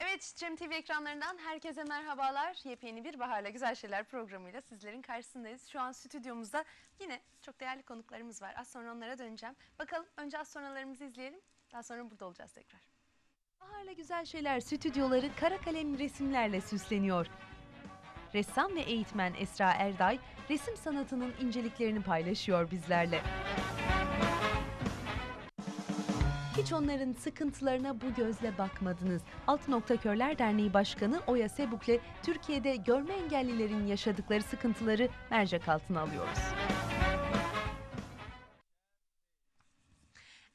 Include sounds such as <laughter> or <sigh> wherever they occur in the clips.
Evet, Cem TV ekranlarından herkese merhabalar. Yepyeni bir Bahar'la Güzel Şeyler programıyla sizlerin karşısındayız. Şu an stüdyomuzda yine çok değerli konuklarımız var. Az sonra onlara döneceğim. Bakalım önce az sonralarımızı izleyelim. Daha sonra burada olacağız tekrar. Baharla Güzel Şeyler stüdyoları kara kalem resimlerle süsleniyor. Ressam ve eğitmen Esra Erday resim sanatının inceliklerini paylaşıyor bizlerle. Hiç onların sıkıntılarına bu gözle bakmadınız. Altı Nokta Körler Derneği Başkanı Oya Sebuk'le Türkiye'de görme engellilerin yaşadıkları sıkıntıları mercek altına alıyoruz.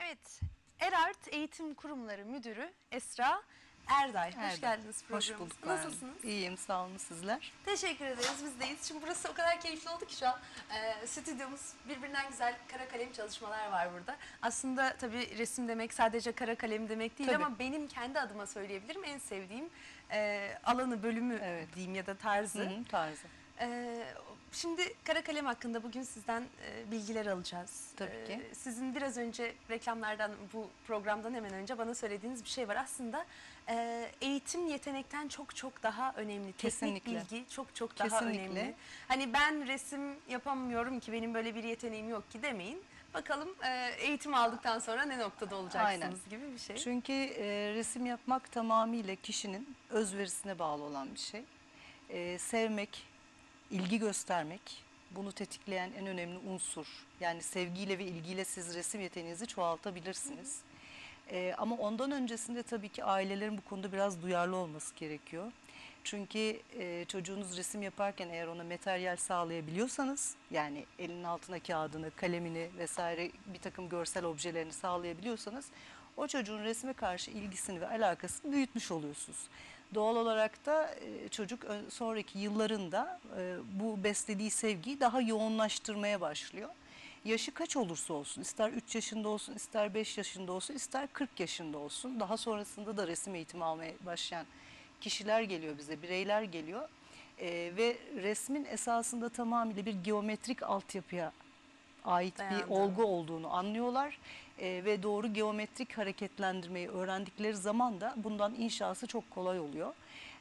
Evet, Erart Eğitim Kurumları Müdürü Esra Erday. Hoş Erday. geldiniz Hoş programımıza. bulduk. ben. Nasılsınız? İyiyim sağ olun sizler. Teşekkür ederiz. Biz deyiz. Şimdi burası o kadar keyifli oldu ki şu an. Ee, stüdyomuz birbirinden güzel kara kalem çalışmalar var burada. Aslında tabii resim demek sadece kara kalem demek değil Tabii. ama benim kendi adıma söyleyebilirim. En sevdiğim e, alanı, bölümü Evet. diyeyim ya da tarzı. Hı hı, tarzı. Ee, şimdi kara kalem hakkında bugün sizden e, bilgiler alacağız. Tabii ki. Ee, sizin biraz önce reklamlardan bu programdan hemen önce bana söylediğiniz bir şey var. Aslında e, eğitim yetenekten çok çok daha önemli. Kesinlikle. Teknik bilgi çok çok daha Kesinlikle. önemli. Hani ben resim yapamıyorum ki benim böyle bir yeteneğim yok ki demeyin. Bakalım e, eğitim aldıktan sonra ne noktada olacaksınız Aynen. gibi bir şey. Çünkü e, resim yapmak tamamıyla kişinin özverisine bağlı olan bir şey. E, sevmek, ilgi göstermek bunu tetikleyen en önemli unsur. Yani sevgiyle ve ilgiyle siz resim yeteneğinizi çoğaltabilirsiniz. E, ama ondan öncesinde tabii ki ailelerin bu konuda biraz duyarlı olması gerekiyor. Çünkü e, çocuğunuz resim yaparken eğer ona materyal sağlayabiliyorsanız yani elinin altına kağıdını, kalemini vesaire bir takım görsel objelerini sağlayabiliyorsanız o çocuğun resme karşı ilgisini ve alakasını büyütmüş oluyorsunuz. Doğal olarak da e, çocuk sonraki yıllarında e, bu beslediği sevgiyi daha yoğunlaştırmaya başlıyor. Yaşı kaç olursa olsun, ister 3 yaşında olsun, ister 5 yaşında olsun, ister 40 yaşında olsun, daha sonrasında da resim eğitimi almaya başlayan kişiler geliyor bize, bireyler geliyor. Ee, ve resmin esasında tamamıyla bir geometrik altyapıya ait bir Dayandığı. olgu olduğunu anlıyorlar. Ee, ve doğru geometrik hareketlendirmeyi öğrendikleri zaman da bundan inşası çok kolay oluyor.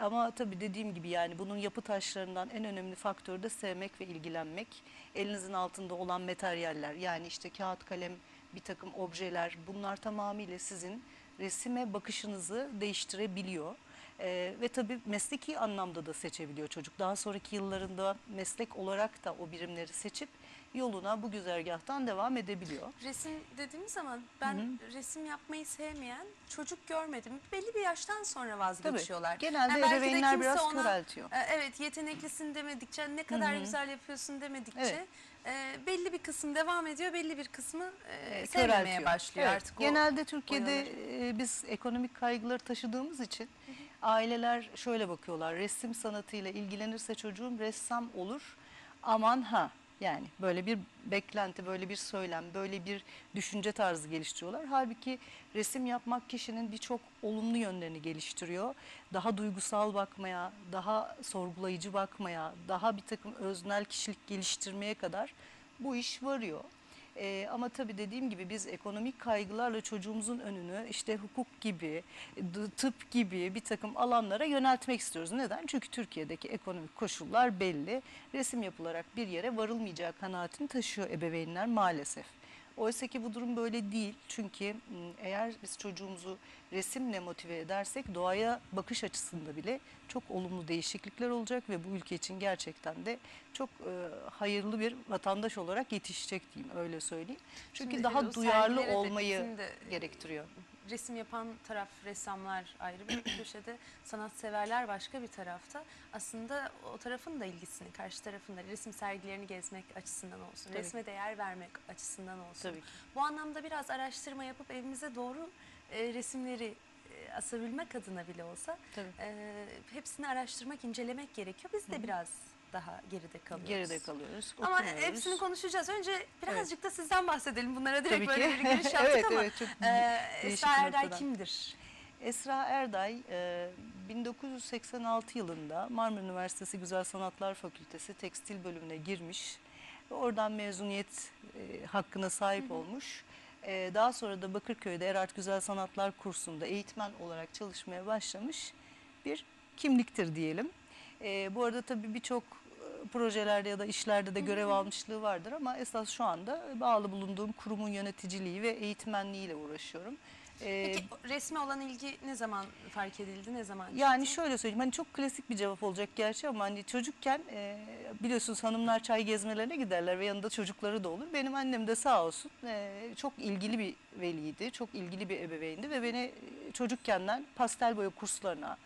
Ama tabii dediğim gibi yani bunun yapı taşlarından en önemli faktörü de sevmek ve ilgilenmek. Elinizin altında olan materyaller yani işte kağıt, kalem, bir takım objeler bunlar tamamıyla sizin resime bakışınızı değiştirebiliyor. Ee, ve tabii mesleki anlamda da seçebiliyor çocuk. Daha sonraki yıllarında meslek olarak da o birimleri seçip yoluna bu güzergahtan devam edebiliyor. Resim dediğimiz zaman ben resim yapmayı sevmeyen çocuk görmedim. Belli bir yaştan sonra vazgeçiyorlar. Genelde Yani ebeveynler biraz ona, köreltiyor. e, Evet yeteneklisin demedikçe ne kadar güzel yapıyorsun demedikçe Evet. e, belli bir kısım devam ediyor belli bir kısmı e, e, sevmemeye başlıyor Evet, artık. o Genelde Türkiye'de boyaları. e, biz ekonomik kaygıları taşıdığımız için aileler şöyle bakıyorlar. Resim sanatıyla ilgilenirse çocuğum ressam olur. Aman ha yani böyle bir beklenti, böyle bir söylem, böyle bir düşünce tarzı geliştiriyorlar. Halbuki resim yapmak kişinin birçok olumlu yönlerini geliştiriyor. Daha duygusal bakmaya, daha sorgulayıcı bakmaya, daha bir takım öznel kişilik geliştirmeye kadar bu iş varıyor. Ee, ama tabii dediğim gibi biz ekonomik kaygılarla çocuğumuzun önünü işte hukuk gibi, tıp gibi bir takım alanlara yöneltmek istiyoruz. Neden? Çünkü Türkiye'deki ekonomik koşullar belli. Resim yapılarak bir yere varılmayacağı kanaatini taşıyor ebeveynler maalesef. Oysa ki bu durum böyle değil. Çünkü m, eğer biz çocuğumuzu resimle motive edersek doğaya bakış açısında bile çok olumlu değişiklikler olacak ve bu ülke için gerçekten de çok e, hayırlı bir vatandaş olarak yetişecek diyeyim öyle söyleyeyim. Çünkü Şimdi, daha duyarlı olmayı de, e, gerektiriyor. Resim yapan taraf ressamlar ayrı bir <clears throat> köşede, sanatseverler başka bir tarafta. Aslında o tarafın da ilgisini, karşı tarafın da resim sergilerini gezmek açısından olsun, Tabii. resme değer vermek açısından olsun. Tabii ki. Bu anlamda biraz araştırma yapıp evimize doğru e, resimleri e, asabilmek adına bile olsa Tabii. e, hepsini araştırmak, incelemek gerekiyor. Biz de biraz daha geride kalıyoruz. Geride kalıyoruz. Ama okumuyoruz. hepsini konuşacağız. Önce birazcık da sizden bahsedelim. Bunlara direkt Tabii böyle ki. bir giriş <laughs> yaptık Evet, ama evet, çok e, Esra Erday noktadan. kimdir? Esra Erday e, 1986 yılında Marmara Üniversitesi Güzel Sanatlar Fakültesi tekstil bölümüne girmiş ve oradan mezuniyet e, hakkına sahip olmuş. E, daha sonra da Bakırköy'de Erart Güzel Sanatlar kursunda eğitmen olarak çalışmaya başlamış bir kimliktir diyelim. E, bu arada tabii birçok projelerde ya da işlerde de görev almışlığı vardır ama esas şu anda bağlı bulunduğum kurumun yöneticiliği ve eğitmenliğiyle uğraşıyorum. Peki resme olan ilgi ne zaman fark edildi, ne zaman yani çıktı? şöyle söyleyeyim hani çok klasik bir cevap olacak gerçi ama hani çocukken e, biliyorsunuz hanımlar çay gezmelerine giderler ve yanında çocukları da olur. Benim annem de sağ olsun e, çok ilgili bir veliydi, çok ilgili bir ebeveyndi ve beni e, çocukkenden pastel boya kurslarına,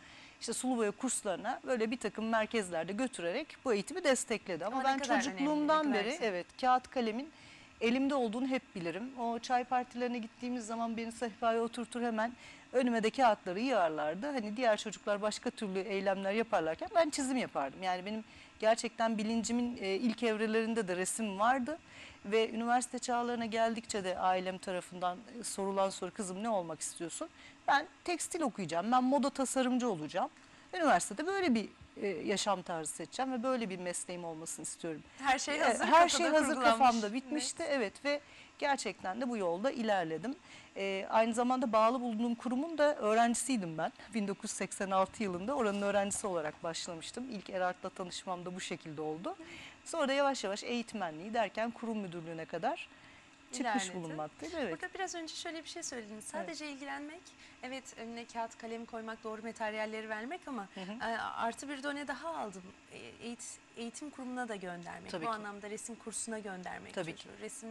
işte sulu boya kurslarına böyle bir takım merkezlerde götürerek bu eğitimi destekledi. Ama, Ama ben önemli, çocukluğumdan ne kadar beri evet kağıt kalemin elimde olduğunu hep bilirim. O çay partilerine gittiğimiz zaman beni sehpaya oturtur hemen önüme de kağıtları yığarlardı. Hani diğer çocuklar başka türlü eylemler yaparlarken ben çizim yapardım. Yani benim gerçekten bilincimin e, ilk evrelerinde de resim vardı. Ve üniversite çağlarına geldikçe de ailem tarafından e, sorulan soru kızım ne olmak istiyorsun? Ben tekstil okuyacağım, ben moda tasarımcı olacağım. Üniversitede böyle bir e, yaşam tarzı seçeceğim ve böyle bir mesleğim olmasını istiyorum. her şey E, hazır, Her şey hazır kafamda bitmişti. Evet ve gerçekten de bu yolda ilerledim. E, aynı zamanda bağlı bulunduğum kurumun da öğrencisiydim ben. 1986 yılında oranın öğrencisi olarak başlamıştım. İlk Erart'la tanışmam da bu şekilde oldu. Sonra da yavaş yavaş eğitmenliği derken kurum müdürlüğüne kadar çıkmış İlerledi. bulunmaktaydı. Evet. Burada biraz önce şöyle bir şey söylediniz. Sadece ilgilenmek, evet önüne kağıt kalem koymak, doğru materyalleri vermek ama e, artı bir done daha aldım. E, eğit- eğitim kurumuna da göndermek. Tabii Bu ki. anlamda resim kursuna göndermek Tabii çocuğu. Resim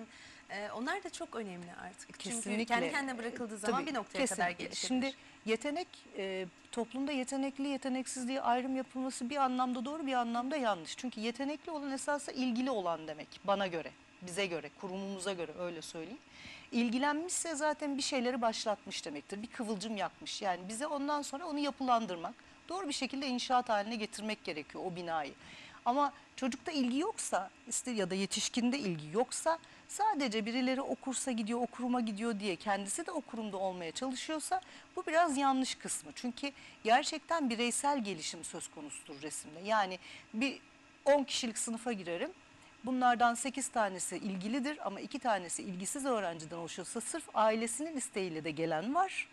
e, onlar da çok önemli artık. Çünkü Kesinlikle. kendi kendine bırakıldığı zaman Tabii, bir noktaya kadar kesinlikle. gelişebilir. Şimdi yetenek e, toplumda yetenekli yeteneksiz diye ayrım yapılması bir anlamda doğru bir anlamda yanlış. Çünkü yetenekli olan esasında ilgili olan demek bana göre, bize göre, kurumumuza göre öyle söyleyeyim. İlgilenmişse zaten bir şeyleri başlatmış demektir. Bir kıvılcım yakmış. Yani bize ondan sonra onu yapılandırmak, doğru bir şekilde inşaat haline getirmek gerekiyor o binayı. Ama çocukta ilgi yoksa ya da yetişkinde ilgi yoksa sadece birileri o kursa gidiyor, o kuruma gidiyor diye kendisi de o kurumda olmaya çalışıyorsa bu biraz yanlış kısmı. Çünkü gerçekten bireysel gelişim söz konusudur resimde. Yani bir 10 kişilik sınıfa girerim. Bunlardan 8 tanesi ilgilidir ama 2 tanesi ilgisiz öğrenciden oluşuyorsa sırf ailesinin isteğiyle de gelen var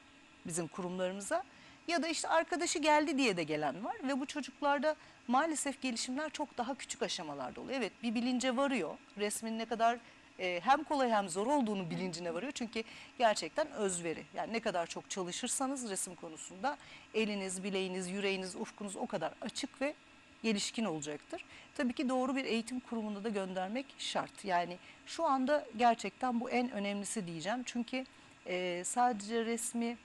bizim kurumlarımıza. Ya da işte arkadaşı geldi diye de gelen var ve bu çocuklarda maalesef gelişimler çok daha küçük aşamalarda oluyor. Evet bir bilince varıyor. Resmin ne kadar e, hem kolay hem zor olduğunu bilincine varıyor. Çünkü gerçekten özveri. Yani ne kadar çok çalışırsanız resim konusunda eliniz, bileğiniz, yüreğiniz, ufkunuz o kadar açık ve gelişkin olacaktır. Tabii ki doğru bir eğitim kurumunda da göndermek şart. Yani şu anda gerçekten bu en önemlisi diyeceğim. Çünkü e, sadece resmi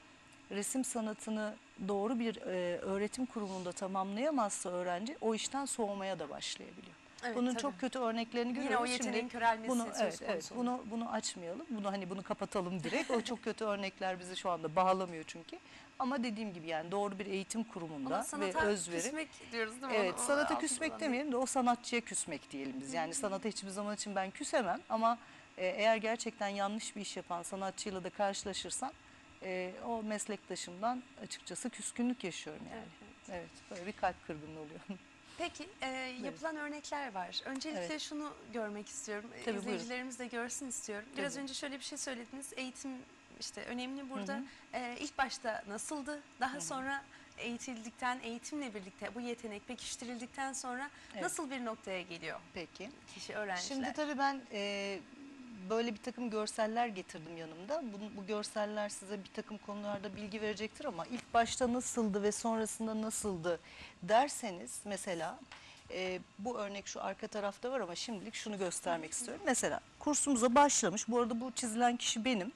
resim sanatını doğru bir e, öğretim kurumunda tamamlayamazsa öğrenci o işten soğumaya da başlayabiliyor. Evet, Bunun tabii. çok kötü örneklerini Yine görüyoruz. o yeteneğin Şimdi körelmesi bunu evet, evet bunu bunu açmayalım. Bunu hani bunu kapatalım direkt. O çok kötü örnekler bizi şu anda bağlamıyor çünkü. Ama dediğim gibi yani doğru bir eğitim kurumunda ve özveri küsmek diyoruz değil mi? Evet Onu- sanata küsmek demeyelim de o sanatçıya küsmek diyelim biz. Yani sanata hiçbir zaman için ben küsemem ama e, eğer gerçekten yanlış bir iş yapan sanatçıyla da karşılaşırsam e, o meslektaşımdan açıkçası küskünlük yaşıyorum yani. Evet, Evet, böyle bir kalp kırgınlığı oluyor. <laughs> Peki e, yapılan örnekler var. Öncelikle Evet. şunu görmek istiyorum. Tabii, buyurun. İzleyicilerimiz de görsün istiyorum. Biraz Tabii. önce şöyle bir şey söylediniz. Eğitim işte önemli burada. E, ilk başta nasıldı? Daha sonra eğitildikten, eğitimle birlikte bu yetenek pekiştirildikten sonra Evet. nasıl bir noktaya geliyor Peki. kişi öğrenciler? Şimdi tabii ben e, böyle bir takım görseller getirdim yanımda. Bu, bu görseller size bir takım konularda bilgi verecektir ama ilk başta nasıldı ve sonrasında nasıldı derseniz mesela e, bu örnek şu arka tarafta var ama şimdilik şunu göstermek istiyorum. Mesela kursumuza başlamış. Bu arada bu çizilen kişi benim.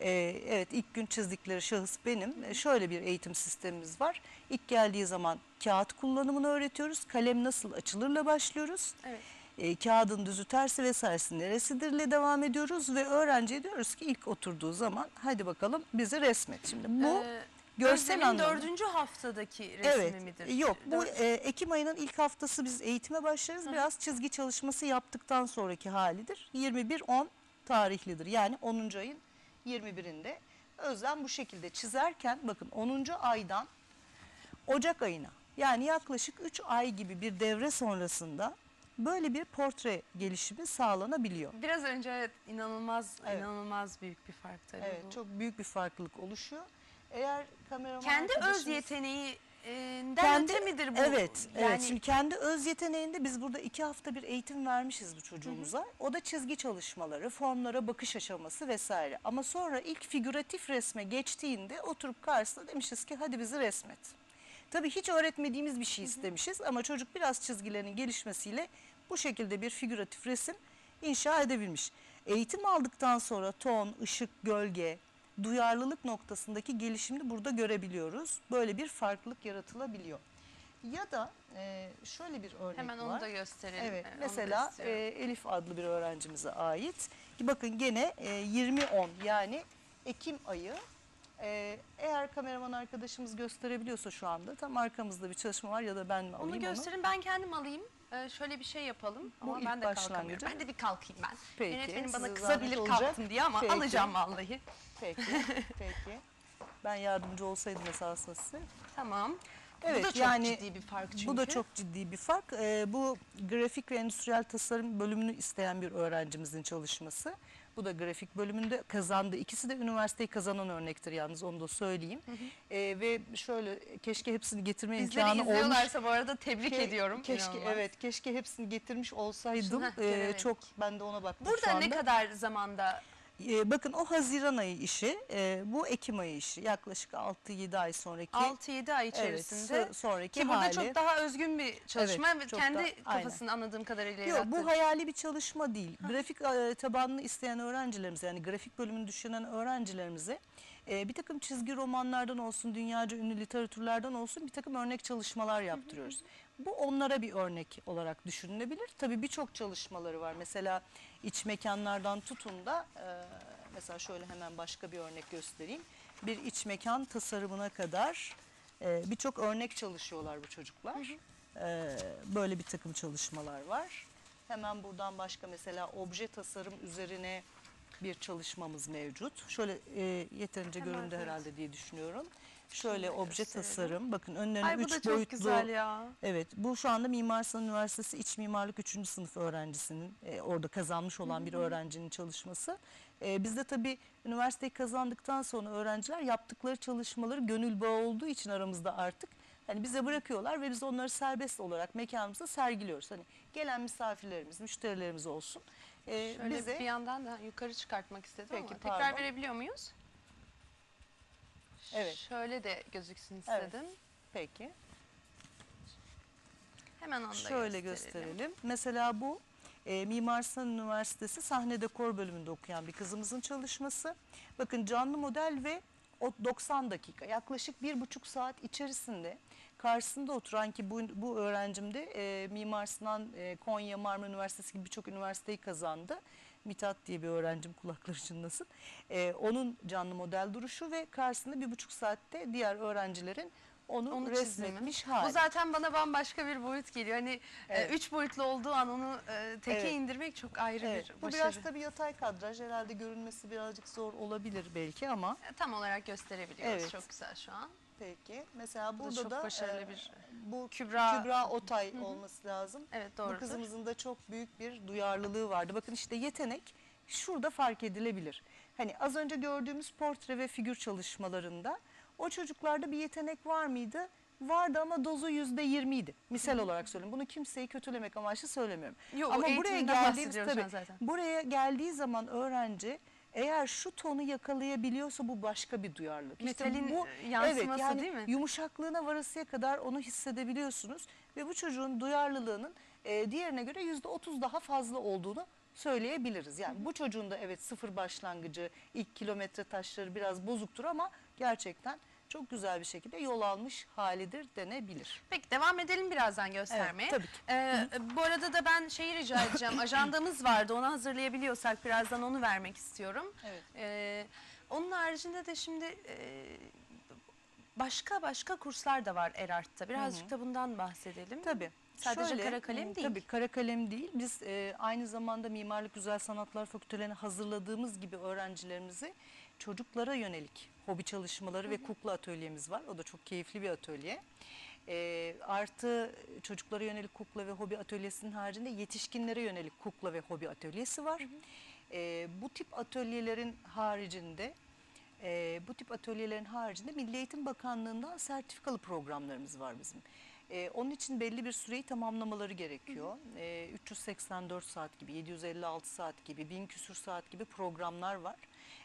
E, evet ilk gün çizdikleri şahıs benim. E, şöyle bir eğitim sistemimiz var. İlk geldiği zaman kağıt kullanımını öğretiyoruz. Kalem nasıl açılırla başlıyoruz Evet. E, kağıdın düzü tersi vesairesi neresidirle devam ediyoruz ve öğrenciye diyoruz ki ilk oturduğu zaman hadi bakalım bizi resmet. Şimdi bu Ee, görsel anlamda. dördüncü haftadaki resmi Evet midir? yok bu e, Ekim ayının ilk haftası biz eğitime başlarız. Biraz çizgi çalışması yaptıktan sonraki halidir. 21-10 tarihlidir yani 10. ayın 21'inde. Özlem bu şekilde çizerken bakın 10. aydan Ocak ayına yani yaklaşık 3 ay gibi bir devre sonrasında böyle bir portre gelişimi sağlanabiliyor. Biraz önce evet, inanılmaz Evet. inanılmaz büyük bir fark tabii Evet bu. çok büyük bir farklılık oluşuyor. Eğer kameraman Kendi öz yeteneği yeteneğinden öte midir bu? Evet, Yani evet. Şimdi kendi öz yeteneğinde biz burada iki hafta bir eğitim vermişiz bu çocuğumuza. O da çizgi çalışmaları, formlara bakış aşaması vesaire. Ama sonra ilk figüratif resme geçtiğinde oturup karşısına demişiz ki hadi bizi resmet. Tabii hiç öğretmediğimiz bir şey istemişiz ama çocuk biraz çizgilerinin gelişmesiyle bu şekilde bir figüratif resim inşa edebilmiş. Eğitim aldıktan sonra ton, ışık, gölge, duyarlılık noktasındaki gelişimini burada görebiliyoruz. Böyle bir farklılık yaratılabiliyor. Ya da e, şöyle bir örnek hemen var. onu da gösterelim. Evet, onu da mesela e. Elif adlı bir öğrencimize ait. Ki bakın gene e, 20-10 yani Ekim ayı. E, eğer kameraman arkadaşımız gösterebiliyorsa şu anda tam arkamızda bir çalışma var ya da ben mi alayım onu gösterin ben kendim alayım. Ee, şöyle bir şey yapalım Bu ama ilk ben de kalkamıyorum. başlangıcı. Ben de bir kalkayım ben. Peki, Yönetmenim bana size kızabilir zahmet olacak. kalktım diye ama Peki. alacağım vallahi. Peki, <laughs> peki. Ben yardımcı olsaydım esasında size. Tamam. Evet, bu da çok yani ciddi bir fark çünkü. Bu da çok ciddi bir fark. Ee, bu grafik ve endüstriyel tasarım bölümünü isteyen bir öğrencimizin çalışması. Bu da grafik bölümünde kazandı. İkisi de üniversiteyi kazanan örnektir yalnız onu da söyleyeyim. Ee, ve şöyle keşke hepsini getirme Bizleri imkanı olmuş. izliyorlarsa bu arada tebrik Ke- ediyorum. Keşke İnanılmaz. evet keşke hepsini getirmiş olsaydım. Heh, Ee, göremedik. çok ben de ona baktım şu Burada ne anda. kadar zamanda Ee, bakın o Haziran ayı işi, e, bu Ekim ayı işi. Yaklaşık 6-7 ay sonraki 6-7 ay evet, içerisinde so- sonraki ki burada hali. çok daha özgün bir çalışma Evet, kendi da- aynen. kafasını anladığım kadarıyla Yok yarattı. bu hayali bir çalışma değil. Grafik e, tabanlı isteyen öğrencilerimize yani grafik bölümünü düşünen öğrencilerimize e, bir takım çizgi romanlardan olsun, dünyaca ünlü literatürlerden olsun bir takım örnek çalışmalar yaptırıyoruz. Bu onlara bir örnek olarak düşünülebilir. Tabii birçok çalışmaları var. Mesela iç mekanlardan tutun da e, mesela şöyle hemen başka bir örnek göstereyim. Bir iç mekan tasarımına kadar e, birçok örnek çalışıyorlar bu çocuklar. E, böyle bir takım çalışmalar var. Hemen buradan başka mesela obje tasarım üzerine bir çalışmamız mevcut. Şöyle e, yeterince Hemen göründü evet. herhalde diye düşünüyorum. Şöyle da obje gösterelim. tasarım. Bakın önlerine Ay bu üç da çok boyutlu. güzel ya. Evet bu şu anda Mimar Sinan Üniversitesi İç Mimarlık 3. sınıf öğrencisinin e, orada kazanmış olan bir öğrencinin çalışması. E, biz de tabii üniversiteyi kazandıktan sonra öğrenciler yaptıkları çalışmaları gönül bağı olduğu için aramızda artık hani bize bırakıyorlar ve biz onları serbest olarak mekanımızda sergiliyoruz. Hani gelen misafirlerimiz, müşterilerimiz olsun. E, Şöyle bize bir yandan da yukarı çıkartmak istedim Peki, ama tekrar pardon. verebiliyor muyuz? Evet. Şöyle de gözüksün Evet. istedim. peki Hemen onu da Şöyle gösterelim. gösterelim. Mesela bu e, Mimar Sinan Üniversitesi sahne dekor bölümünde okuyan bir kızımızın çalışması. Bakın canlı model ve o 90 dakika yaklaşık bir buçuk saat içerisinde karşısında oturan ki bu, bu öğrencim de e, Mimar Sinan e, Konya Marmara Üniversitesi gibi birçok üniversiteyi kazandı. Mithat diye bir öğrencim kulakları çınlasın. E, onun canlı model duruşu ve karşısında bir buçuk saatte diğer öğrencilerin onu, Onu resmetmiş hali. Bu zaten bana bambaşka bir boyut geliyor. Hani e, Evet. üç boyutlu olduğu an onu e, teke Evet. indirmek çok ayrı Evet, bir bu başarı. biraz tabii yatay kadraj herhalde görünmesi birazcık zor olabilir belki ama E, Tam olarak gösterebiliyoruz. Evet. Çok güzel şu an. Peki. Mesela Bu da burada çok da başarılı e, bir- bu Kübra- Kübra, Otay olması lazım. Evet Bu doğrudur. kızımızın da çok büyük bir duyarlılığı vardı. Bakın işte yetenek şurada fark edilebilir. Hani az önce gördüğümüz portre ve figür çalışmalarında o çocuklarda bir yetenek var mıydı? Vardı ama dozu yüzde yirmiydi. Misal olarak söyleyeyim. Bunu kimseyi kötülemek amaçlı söylemiyorum. Yok, ama buraya geldiğimiz tabii zaten. buraya geldiği zaman öğrenci eğer şu tonu yakalayabiliyorsa bu başka bir duyarlılık. İşte Metalin, bu, e, yansıması evet, yani değil mi? Yumuşaklığına varasıya kadar onu hissedebiliyorsunuz ve bu çocuğun duyarlılığının e, diğerine göre yüzde otuz daha fazla olduğunu söyleyebiliriz. Yani bu çocuğun da evet sıfır başlangıcı, ilk kilometre taşları biraz bozuktur ama gerçekten çok güzel bir şekilde yol almış halidir denebilir. Peki devam edelim birazdan göstermeye. tabii ki. Ee, bu arada da ben şeyi rica edeceğim. <laughs> Ajandamız vardı. Onu hazırlayabiliyorsak birazdan onu vermek istiyorum. Evet. Ee, onun haricinde de şimdi e, başka başka kurslar da var Erart'ta. Birazcık da bundan bahsedelim. Tabii. Sadece Şöyle, kara kalem değil. Tabii kara kalem değil. Biz e, aynı zamanda Mimarlık Güzel Sanatlar Fakültelerine hazırladığımız gibi öğrencilerimizi çocuklara yönelik hobi çalışmaları ve kukla atölyemiz var. O da çok keyifli bir atölye. E, artı çocuklara yönelik kukla ve hobi atölyesinin haricinde yetişkinlere yönelik kukla ve hobi atölyesi var. E, bu tip atölyelerin haricinde E, bu tip atölyelerin haricinde Milli Eğitim Bakanlığı'ndan sertifikalı programlarımız var bizim. E, onun için belli bir süreyi tamamlamaları gerekiyor. E, 384 saat gibi, 756 saat gibi, 1000 küsur saat gibi programlar var.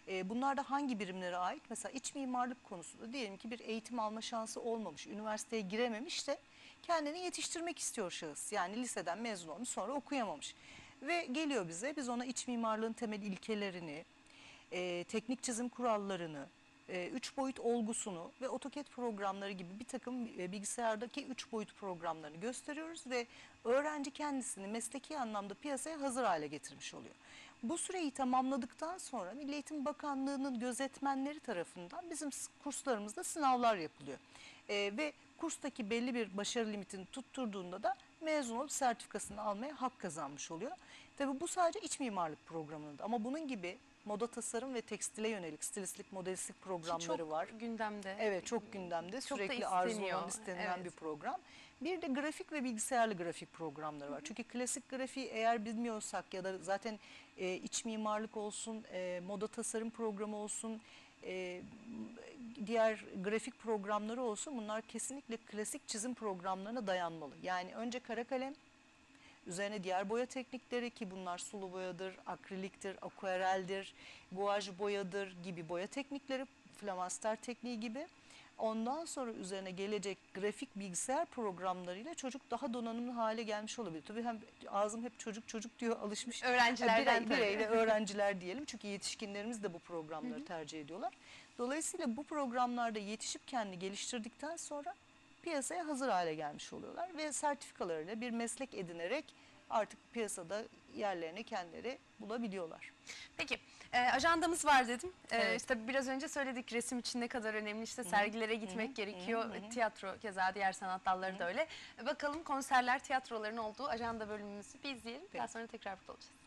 E, bunlar da hangi birimlere ait? Mesela iç mimarlık konusunda diyelim ki bir eğitim alma şansı olmamış, üniversiteye girememiş de kendini yetiştirmek istiyor şahıs. Yani liseden mezun olmuş sonra okuyamamış. Ve geliyor bize biz ona iç mimarlığın temel ilkelerini, e, teknik çizim kurallarını, e, üç boyut olgusunu ve AutoCAD programları gibi bir takım e, bilgisayardaki üç boyut programlarını gösteriyoruz ve öğrenci kendisini mesleki anlamda piyasaya hazır hale getirmiş oluyor. Bu süreyi tamamladıktan sonra Milli Eğitim Bakanlığı'nın gözetmenleri tarafından bizim kurslarımızda sınavlar yapılıyor. E, ve kurstaki belli bir başarı limitini tutturduğunda da mezun olup sertifikasını almaya hak kazanmış oluyor. Tabii bu sadece iç mimarlık programında ama bunun gibi moda tasarım ve tekstile yönelik stilistlik, modelistlik programları çok var. gündemde. Evet çok gündemde Çok sürekli arzulanan isteniyor, istenilen evet. bir program. Bir de grafik ve bilgisayarlı grafik programları var. Çünkü klasik grafiği eğer bilmiyorsak ya da zaten e, iç mimarlık olsun, e, moda tasarım programı olsun, e, diğer grafik programları olsun bunlar kesinlikle klasik çizim programlarına dayanmalı. Yani önce kara kalem, Üzerine diğer boya teknikleri ki bunlar sulu boyadır, akriliktir, akuareldir, guaj boyadır gibi boya teknikleri, flamaster tekniği gibi. Ondan sonra üzerine gelecek grafik bilgisayar programlarıyla çocuk daha donanımlı hale gelmiş olabilir. Tabii hem ağzım hep çocuk çocuk diyor alışmış. <laughs> Öğrencilerden birey, birey tabii. ve <laughs> öğrenciler diyelim çünkü yetişkinlerimiz de bu programları tercih ediyorlar. Dolayısıyla bu programlarda yetişip kendini geliştirdikten sonra piyasaya hazır hale gelmiş oluyorlar ve sertifikalarıyla bir meslek edinerek artık piyasada yerlerini kendileri bulabiliyorlar. Peki e, ajandamız var dedim. E, Evet. işte biraz önce söyledik resim için ne kadar önemli işte sergilere gitmek gerekiyor. hı hı. Tiyatro keza diğer sanat dalları da öyle. E, bakalım konserler tiyatroların olduğu ajanda bölümümüzü bir izleyelim. Daha Peki. sonra tekrar burada olacağız.